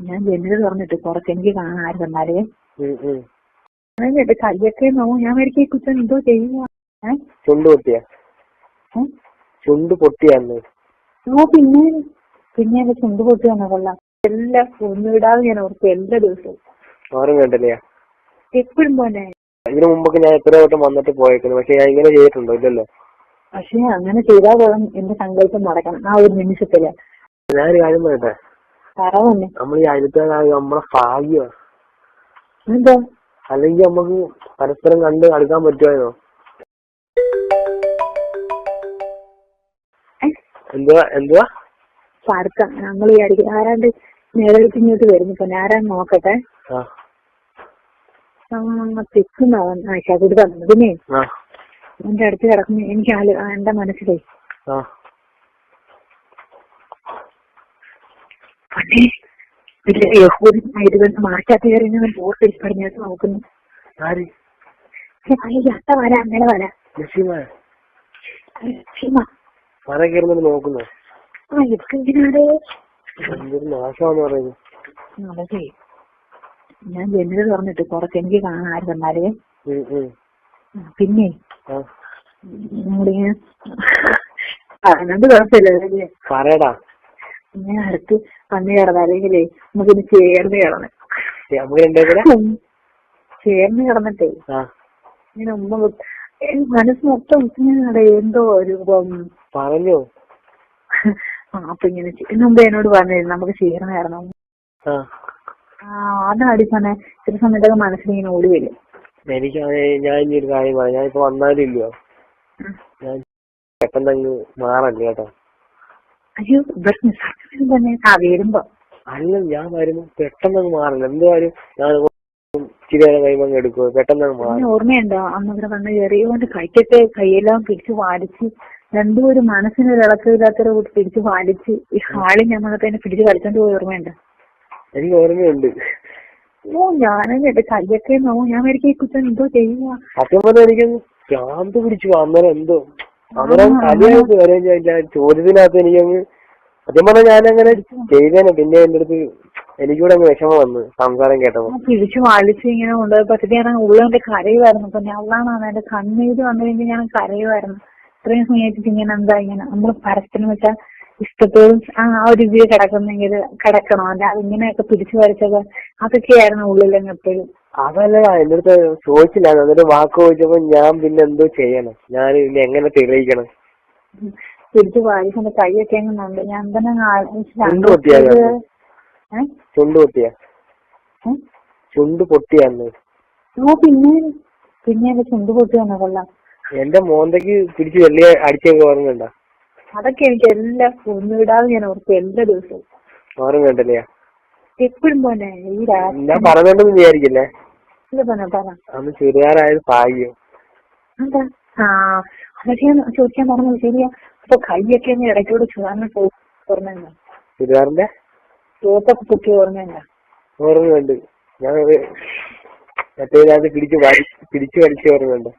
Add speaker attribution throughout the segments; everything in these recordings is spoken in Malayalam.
Speaker 1: ഞാൻ ജനൽ തുറന്നിട്ട് കുറച്ച് എനിക്ക്
Speaker 2: ഉം.
Speaker 1: എന്നിട്ട് കയ്യൊക്കെ നോവും ഞാൻ വരയ്ക്ക് കുറ്റം എന്തോ ചെയ്യുക?
Speaker 2: ചുണ്ട് പൊട്ടിയ? ചുണ്ട് പൊട്ടിയാന്ന്.
Speaker 1: ഓ പിന്നെ? പിന്നെ എന്റെ ചുണ്ട് പൊട്ടി വന്ന കൊള്ളാം. എല്ലാം ഒന്നിടാതെ ഞാൻ ഓർക്കും എല്ലാ ദിവസവും.
Speaker 2: ഓർമ്മ കണ്ടല്ലേ.
Speaker 1: എപ്പോഴും പോലെ.
Speaker 2: ഇതിനു മുമ്പൊക്കെ ഞാൻ എത്ര വട്ടം വന്നിട്ട് പോയേക്കുന്നു പക്ഷെ ഞാൻ ഇങ്ങനെ ചെയ്തിട്ടുണ്ടോ? ഇല്ലല്ലോ.
Speaker 1: പക്ഷെ അങ്ങനെ ചെയ്താൽ പോലും എന്റെ സങ്കല്പം നടക്കണം ആ ഒരു നിമിഷത്തിൽ.
Speaker 2: ഞാനൊരു കാര്യം പറയട്ടെ? നമ്മൾ ഈ അയലത്തുകാരായ നമ്മളെ ഭാഗ്യമാണ്
Speaker 1: എന്താ
Speaker 2: അല്ലെങ്കിൽ നമുക്ക് പരസ്പരം കണ്ട് അടുക്കാൻ പറ്റുമായിരുന്നോ? എന്തുവാ? എന്തുവാ?
Speaker 1: പാർക്ക നമ്മൾ ഈ അടിക്ക ആരാണ്ട് നേരെടുത്ത് ഇങ്ങോട്ട് വരുന്നു. ഇപ്പൊ ആരാന്ന് നോക്കട്ടെ.
Speaker 2: ആ.
Speaker 1: ആ തെക്കുന്നവൻ ആശാക്കുടി തന്നു പിന്നെ
Speaker 2: ആ.
Speaker 1: എന്റെ അടുത്ത് കിടക്കുന്ന എനിക്ക് എന്റെ മനസ്സിലേ മാറ്റാത്ത പറഞ്ഞിട്ട് നോക്കുന്നു. അത്ത വര അങ്ങനെ വര
Speaker 2: കയറുന്നത് നോക്കുന്നു?
Speaker 1: ആ ഇതൊക്കെ ഞാൻ ജനൽ തുറന്നിട്ട് കുറച്ച് എനിക്ക് കാണാൻ വന്നാലേ പിന്നെ നമ്മളിങ്ങനെ അതുകൊണ്ട് കുഴപ്പമില്ല
Speaker 2: ഞാൻ
Speaker 1: ഇങ്ങനെ അടുത്ത് വന്ന് അല്ലെങ്കിലേ നമുക്കിത് ചേർന്ന് കിടന്ന്. ചേർന്ന് കിടന്നിട്ടേ. ഇങ്ങനെ ഉമ്മ എന്റെ മനസ്സ് മൊത്തം ഇങ്ങനെ എന്തോ ഒരു
Speaker 2: പറഞ്ഞോ?
Speaker 1: പറഞ്ഞു അപ്പൊ ഇങ്ങനെ മുമ്പ് എന്നോട് പറഞ്ഞിരുന്നു നമുക്ക് ചേർന്ന് കയറണം
Speaker 2: ആ.
Speaker 1: അതാടി ചില സമയത്തൊക്കെ മനസ്സിലിങ്ങനെ ഓടി വരും.
Speaker 2: എനിക്ക് ഞാൻ ഇനി ഒരു കാര്യം പറയാം. ഞാനിപ്പോ വന്നാലും ഇല്ലയോ? ഞാൻ പെട്ടെന്ന് അങ്ങ് മാറല്ലേ കേട്ടോ?
Speaker 1: അയ്യോ ഇവർക്ക് സത്യം തന്നെ ആ വരുമ്പോ.
Speaker 2: അല്ല ഞാൻ വരുമ്പോ പെട്ടെന്ന് മാറില്ല. എന്ത് കാര്യം? ഞാൻ പെട്ടെന്ന് മാറും.
Speaker 1: ഓർമ്മയുണ്ടോ? അന്ന് ഇവിടെ വന്ന് കയറിയോണ്ട് കൈക്കൊക്കെ കൈയെല്ലാം പിടിച്ച് വാലിച്ച് രണ്ടും ഒരു മനസ്സിന് ഇളക്കമില്ലാത്തൊരു കൂട്ടി പിടിച്ച് വാലിച്ച് ഈ ഹാളിൽ ഞങ്ങളൊക്കെ തന്നെ പിടിച്ച് കളിച്ചോണ്ട് പോയി ഓർമ്മയുണ്ടോ?
Speaker 2: എനിക്ക് ഓർമ്മയുണ്ട്.
Speaker 1: ഓ ഞാനും എന്റെ കയ്യൊക്കെ നോവും. ഞാൻ കുറ്റം എന്തോ ചെയ്യുക
Speaker 2: സത്യം പറഞ്ഞാൽ എനിക്കങ്ങ് ഭ്രാന്ത് പിടിച്ചു അന്നേരം എന്തോ
Speaker 1: ആ,
Speaker 2: കലിയായിട്ട് വരെയും ചോദിച്ചാ ചോദ്യത്തിനകത്ത് എനിക്കങ്ങ് സത്യം പറഞ്ഞാൽ ഞാനങ്ങനെ ചെയ്തേനെ. പിന്നെ എന്റെ അടുത്ത് എനിക്കൂടെ അങ്ങ് വിഷമം വന്ന് സംസാരം കേട്ടപ്പോ.
Speaker 1: പിടിച്ചു വാലിച്ച് ഇങ്ങനെ കൊണ്ടുപോയപ്പോ ഞാൻ ഉള്ളതിന്റെ കരയുമായിരുന്നു അപ്പൊ ഞാൻ അള്ളാണ് എന്റെ കണ്ണീര് വന്നു കഴിഞ്ഞാൽ ഞാൻ കരയുമായിരുന്നു ഇത്രയും സമയത്ത് ഇങ്ങനെ എന്താ ഇങ്ങനെ നമ്മൾ പരസ്പരം വെച്ചാൽ ഇഷ്ടത്തോടും ആ ആ ഒരു ഇതിൽ കിടക്കുന്നെങ്കിൽ കിടക്കണോ? അല്ല ഇങ്ങനെയൊക്കെ പിടിച്ചു വരച്ചത് അതൊക്കെയായിരുന്നു ഉള്ളിലങ്ങ് എപ്പോഴും.
Speaker 2: അതല്ലടാ എന്റെ അടുത്ത് ചോദിച്ചില്ല. എന്നിട്ട് വാക്ക് ചോദിച്ചപ്പോ ഞാൻ പിന്നെ എന്തോ ചെയ്യണം. ഞാൻ ഇനി എങ്ങനെ തെളിയിക്കണം?
Speaker 1: തിരിച്ചു വായിക്കുന്ന കൈയൊക്കെ എങ്ങനെയുണ്ട് ഞാൻ തന്നെ
Speaker 2: ചുണ്ട് പൊട്ടിയാലോ?
Speaker 1: ഏഹ്
Speaker 2: ചുണ്ട് പൊട്ടിയ? ചുണ്ട് പൊട്ടിയാന്ന്
Speaker 1: ഓ പിന്നെ പിന്നെ എന്റെ ചുണ്ട് പൊട്ടി വന്ന കൊള്ളാം.
Speaker 2: എന്റെ മോന്തക്ക് പിടിച്ച് വെള്ളിയ അടിച്ചൊക്കെ ഓർമ്മയുണ്ടോ?
Speaker 1: അതൊക്കെ എനിക്ക് എല്ലാം ഒന്നിടാതെ ഞാൻ ഓർക്കും എല്ലാ ദിവസവും
Speaker 2: ഓർമ്മയുണ്ടല്ലേ?
Speaker 1: എപ്പോഴും പോലെ ഈ രാത്രി
Speaker 2: ഞാൻ പറഞ്ഞു വിചാരിക്കില്ലേ?
Speaker 1: ഇല്ല പറഞ്ഞ പറ
Speaker 2: അന്ന് ചുരിദാറായത് ഭാഗ്യം.
Speaker 1: എന്താ? ആ അതൊക്കെ ഞാൻ ചോദിക്കാൻ പറഞ്ഞത് ശരിയാ. അപ്പൊ കൈയൊക്കെ ഒന്ന് ഇടയ്ക്കൂടെ ചുവന്ന് പോകും ഓർമ്മയുണ്ടോ?
Speaker 2: ചുരിദാറിന്റെ?
Speaker 1: ചോത്തൊക്കെ പൊക്കി ഓർമ്മയുണ്ടോ?
Speaker 2: ഓർമ്മയുണ്ട്. ഞാൻ മറ്റേതിനകത്ത് പിടിച്ച് വലി പിടിച്ച് വലിച്ച ഓർമ്മയുണ്ട്.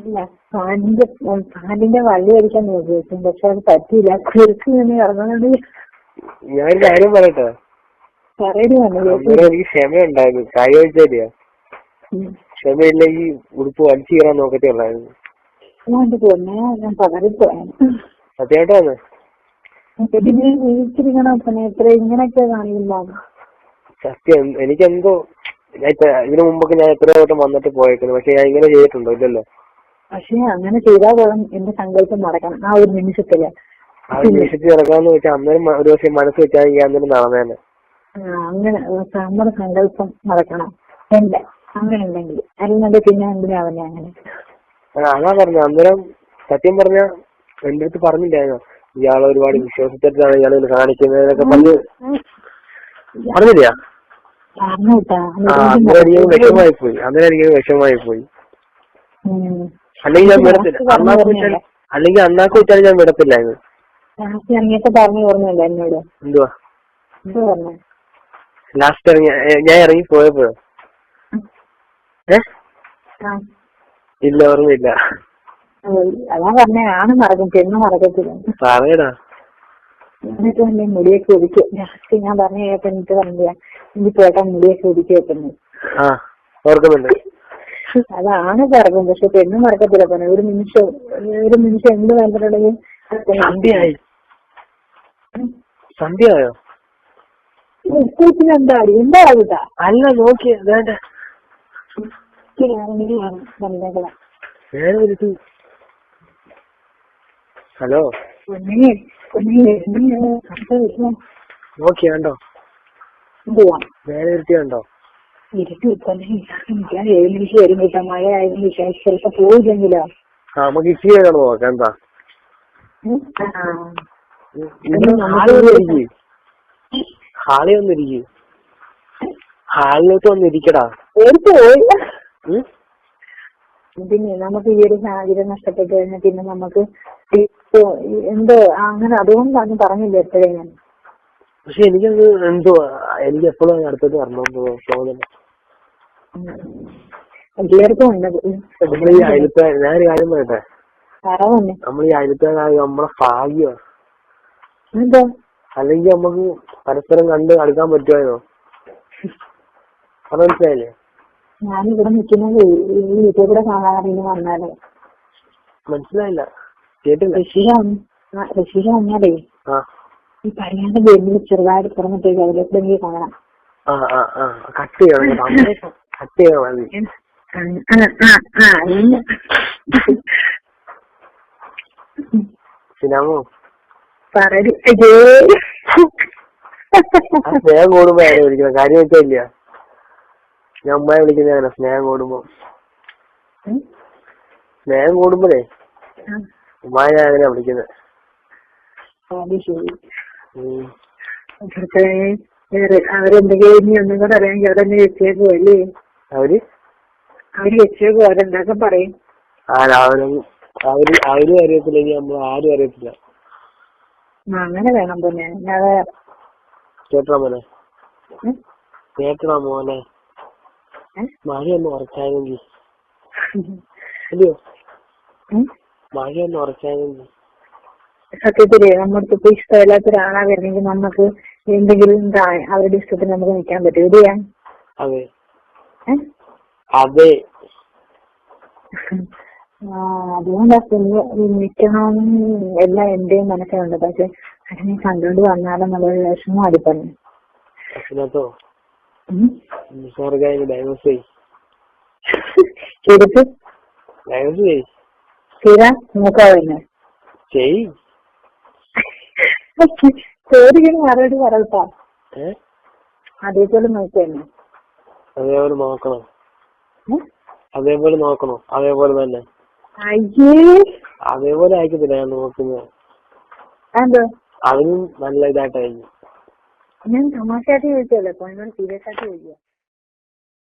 Speaker 1: ഇല്ല പാലിന്റെ വള്ളി അടിക്കാൻ പക്ഷെ അത് പറ്റിയില്ല. നിന്ന്
Speaker 2: ഞാനൊരു കാര്യം പറയട്ടെ? എനിക്ക് ക്ഷമയുണ്ടായിരുന്നു. കാര്യം വെച്ചാലിയാ ക്ഷമയില്ലെങ്കിൽ ഉടുപ്പ് വലിച്ചു കയറാൻ നോക്കത്തേ ഉള്ളായിരുന്നു. സത്യമായിട്ടാണ്. സത്യം എനിക്കെന്തോ ഇതിനു മുമ്പൊക്കെ ഞാൻ എത്ര വട്ടം വന്നിട്ട് പോയേക്കുന്നു. പക്ഷെ ഞാൻ ഇങ്ങനെ ചെയ്തിട്ടുണ്ടോ? ഇല്ലല്ലോ.
Speaker 1: പക്ഷെ അങ്ങനെ ചെയ്താൽ പോലും എന്റെ സങ്കല്പം നടക്കണം ആ ഒരു നിമിഷത്തിൽ.
Speaker 2: ആ നിമിഷത്തിൽ നടക്കാന്ന് വെച്ചാൽ അന്നേരം ഒരു ദിവസം മനസ്സ് വെച്ചാൽ ഞാൻ അന്നേരം നടന്നേനെ.
Speaker 1: അങ്ങനെ നമ്മുടെ സങ്കല്പം നടക്കണം. എന്റെ അങ്ങനെ ഉണ്ടെങ്കിൽ. അല്ലാണ്ട് പിന്നെ എന്തിനാ അവനെ അങ്ങനെ?
Speaker 2: അതാ പറഞ്ഞ. അന്നേരം സത്യം പറഞ്ഞ എന്റെ അടുത്ത് പറഞ്ഞില്ലായിരുന്നോ. ഇയാളെ ഒരുപാട് വിശ്വസിച്ചിട്ടാണ് ഇയാൾ കാണിക്കുന്നതൊക്കെ പറഞ്ഞ് പറഞ്ഞില്ല?
Speaker 1: പറഞ്ഞു
Speaker 2: അന്നേരം എനിക്ക് വിഷമായി പോയി അങ്ങനെ എനിക്ക് വിഷമായി പോയി അല്ലെങ്കിൽ ഞാൻ വിടത്തില്ല. അണ്ണാക്ക് അല്ലെങ്കിൽ അണ്ണാക്ക് വെച്ചാൽ ഞാൻ വിടത്തില്ലായിരുന്നു.
Speaker 1: എന്നോട്?
Speaker 2: എന്തുവാ? ലാസ്റ്റ് ഇറങ്ങി ഞാൻ ഇറങ്ങി പോയപ്പോഴോ ഏ? ഇല്ല ഓർമ്മയില്ല.
Speaker 1: അതാ പറഞ്ഞ ആണ് മറക്കും പെണ്ണ് മറക്കത്തില്ല.
Speaker 2: പറയടാ.
Speaker 1: എന്നിട്ട് എന്റെ മുടിയൊക്കെ ഒതുക്കി ലാസ്റ്റ് ഞാൻ പറഞ്ഞു കേട്ടോ എന്നിട്ട് പറഞ്ഞില്ല. എനിക്ക് ചേട്ടാ മുടിയൊക്കെ ഒതുക്കി വെക്കുന്നത്
Speaker 2: ആ ഓർക്കുന്നുണ്ട്.
Speaker 1: അതാണ് പറഞ്ഞത് പക്ഷെ പെണ്ണ് മറക്കത്തില്ല. പറഞ്ഞു ഒരു നിമിഷം ഒരു നിമിഷം എന്ത് പറഞ്ഞിട്ടുണ്ടെങ്കിൽ
Speaker 2: സന്ധ്യയായി? സന്ധ്യയായോ
Speaker 1: എന്താടി എന്താ ഇതാ
Speaker 2: അല്ല നോക്കി വേണ്ട. ഹലോ? നോക്കി കണ്ടോ?
Speaker 1: എന്തുവാ?
Speaker 2: നേരെ ഇരുത്തി കണ്ടോ?
Speaker 1: ഇരുട്ടി തന്നെ ഞാൻ ഏഴ് നിമിഷം വരും കിട്ടാം? മഴ ആയതിനു ശേഷം ചിലപ്പോ പോയില്ലെങ്കിലോ
Speaker 2: നമുക്ക് ഇച്ചിരി നോക്കാം എന്താ? ഹാളി വന്നിരിക്കും. ഹാളി വന്നിരിക്കും ഹാളിലോട്ട് വന്നിരിക്കടാ?
Speaker 1: പിന്നെ നമുക്ക് ഈ ഒരു സാഹചര്യം നഷ്ടപ്പെട്ടു കഴിഞ്ഞാൽ പിന്നെ നമുക്ക് എന്തോ അങ്ങനെ അതുകൊണ്ടാണ് പറഞ്ഞില്ല എപ്പോഴേ ഞാൻ?
Speaker 2: പക്ഷെ എനിക്കത് എന്തോ എനിക്ക് എപ്പോഴും അടുത്തോട്ട് വരണമെന്ന് തോന്നുന്നു.
Speaker 1: എല്ലാവർക്കും ഉണ്ട്.
Speaker 2: ഈ അയലത്തെ ഞാനൊരു കാര്യം പറയട്ടെ? നമ്മൾ ഈ അയൽക്കാരായ നമ്മളെ ഭാഗ്യമാണ്
Speaker 1: എന്താ
Speaker 2: അല്ലെങ്കിൽ നമുക്ക് പരസ്പരം കണ്ട് അടുക്കാൻ പറ്റുമായിരുന്നോ അത് മനസ്സിലായില്ലേ?
Speaker 1: ഇവിടെ നിൽക്കുന്നത് ഈ വീട്ടിൽ കൂടെ കാണാറിന് വന്നാലേ.
Speaker 2: മനസ്സിലായില്ല. കേട്ടില്ല.
Speaker 1: ഋഷിക ഋഷിക വന്നാലേ.
Speaker 2: ആ.
Speaker 1: ഈ പറയാണ്ട് ചെറുതായിട്ട് തുറന്നിട്ടേക്ക് അതിലേക്ക് എനിക്ക് കാണാം
Speaker 2: ആ ആ ആ. കട്ട് ചെയ്യണം കട്ട്. ചെയ്യണം. സിനാമോ
Speaker 1: പറയടി അയ്യേ.
Speaker 2: സ്നേഹം കൂടുമ്പോ ആരെ വിളിക്കുന്നത് കാര്യം വെച്ചാ ഇല്ല. ഞാൻ ഉമ്മയെ വിളിക്കുന്ന അങ്ങനെ സ്നേഹം കൂടുമ്പോ. സ്നേഹം കൂടുമ്പോഴേ ഉമ്മായി ഞാൻ അങ്ങനെ വിളിക്കുന്നത്
Speaker 1: ഇനി ഒന്നും കൂടെ അറിയാമെങ്കിൽ അവരെന്നെ വെച്ചേക്കോ അല്ലേ?
Speaker 2: അവർ?
Speaker 1: അവർ വെച്ചേക്കോ അവരെന്തൊക്കെ പറയും?
Speaker 2: ആ അവർ അവർ അറിയത്തില്ലെങ്കിൽ നമ്മൾ ആരും അറിയത്തില്ല.
Speaker 1: അങ്ങനെ വേണം പിന്നെ. അല്ലാതെ
Speaker 2: കേട്ടോ മോനെ? കേട്ടോ മോനെ? മഴയൊന്ന് ഉറച്ചായെങ്കിൽ അല്ലയോ? മഴയൊന്ന് ഉറച്ചായെങ്കിൽ
Speaker 1: സത്യത്തിൽ നമ്മുടെ ഇപ്പൊ ഇഷ്ടമില്ലാത്ത ഒരാളാ വരുന്നെങ്കിൽ നമുക്ക് എന്തെങ്കിലും അവരുടെ ഇഷ്ടത്തിന് നമുക്ക് നിൽക്കാൻ പറ്റും. ഇതാ
Speaker 2: അതെ? അതെ.
Speaker 1: അതുകൊണ്ടാ കുഞ്ഞ് എല്ലാ എല്ലാം എന്റെയും മനസ്സിലുണ്ട്. പക്ഷെ അതിനെ കണ്ടുകൊണ്ട് വന്നാലെന്നുള്ളൊരു വിഷമം
Speaker 2: ഡൈവേഴ്സ് ചെയ്
Speaker 1: തീരാ നോക്കാവുന്നെ
Speaker 2: ചെയ്
Speaker 1: ചോദിക്കുന്ന മറുപടി പറയട്ടാ? അതേപോലെ നോക്കുന്നെ
Speaker 2: അതേപോലെ നോക്കണം. അതേപോലെ നോക്കണം. അതേപോലെ തന്നെ. അതേപോലെ ആയിരിക്കത്തില്ല ഞാൻ നോക്കുന്നത് അതിനും നല്ല ഇതായിട്ടായിരിക്കും.
Speaker 1: ഞാൻ തമാശയായിട്ട് ചോദിച്ചല്ലേ സീരിയസ് ആയിട്ട് ചോദിക്കുക